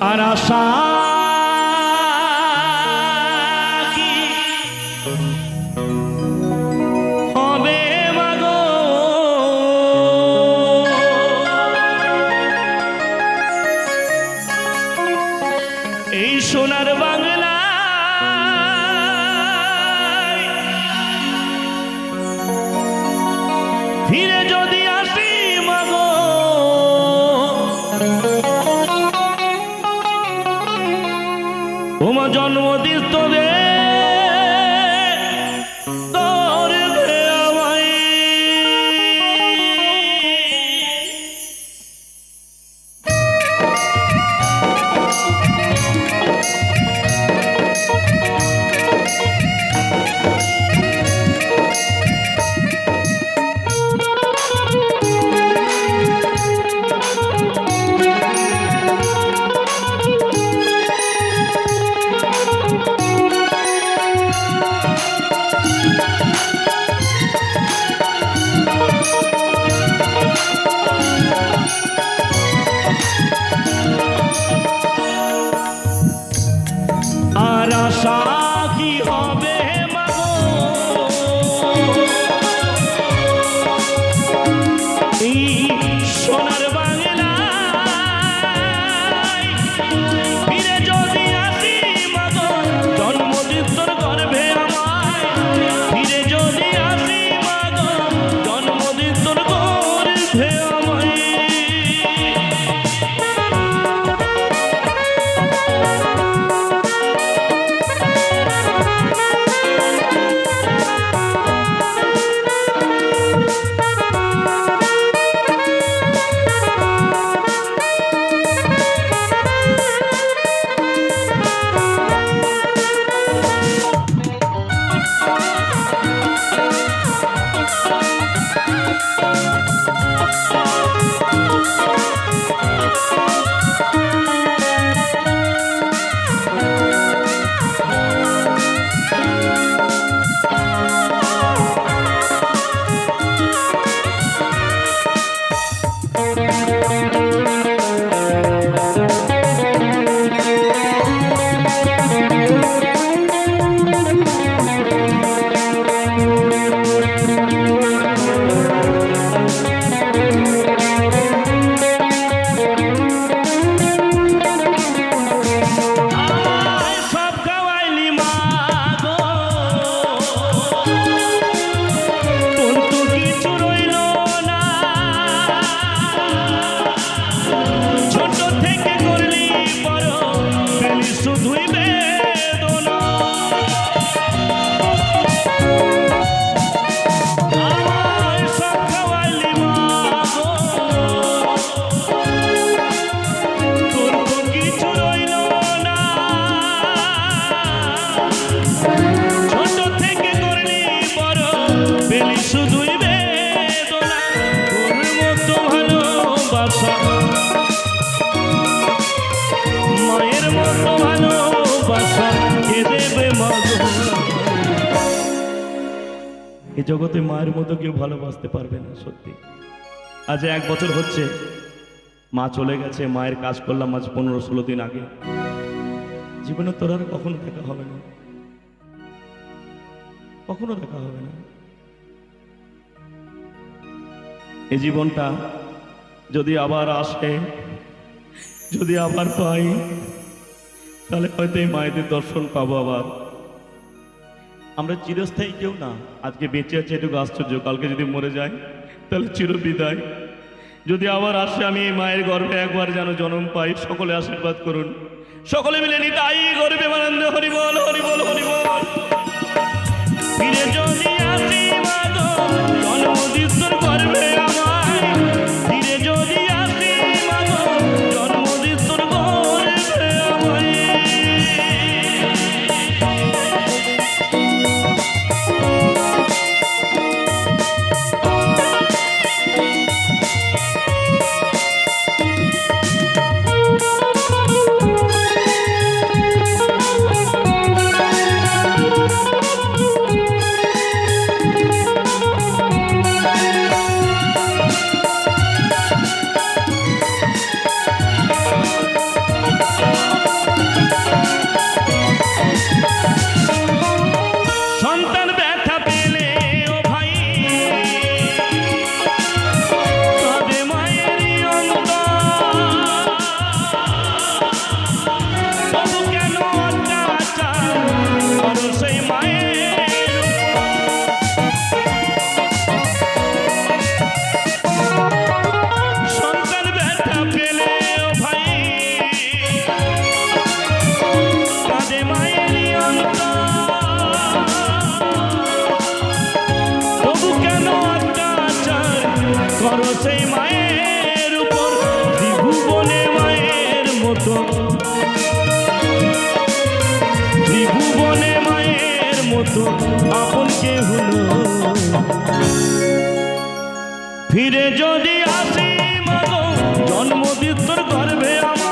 আর আশা এই সোনার বাংলা ফিরে তোমার জন্মদিন তবে এই জগতে মায়ের মতো কেউ ভালোবাসতে পারবে না, সত্যি। আজ এক বছর হচ্ছে, মা চলে গেছে, মায়ের কাজ করলাম আজ পনেরো ষোলো দিন আগে। জীবনে তোর আর কখনো দেখা হবে না। কখনো দেখা হবে না। এই জীবনটা যদি আবার আসে, যদি আবার পাই, তাহলে হয়তো এই মায়েদের দর্শন পাবো আবার। আমরা চিরস্থায়ী কেউ না। আজকে বেঁচে আছে এটুকু আশ্চর্য। কালকে যদি মরে যায় তাহলে চির বিদায় যদি আবার আসে, আমি এই মায়ের গর্ভে একবার যেন জন্ম পাই, সকলে আশীর্বাদ করুন। সকলে মিলে নিতাই গর্বে আনন্দ। হরিবল হরিবল হরিবল হরি ফিরে যদি তো আপন কে হলো? ফিরে যদি আসি মাগো জন্ম তোর গর্ভে আমার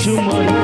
Too much.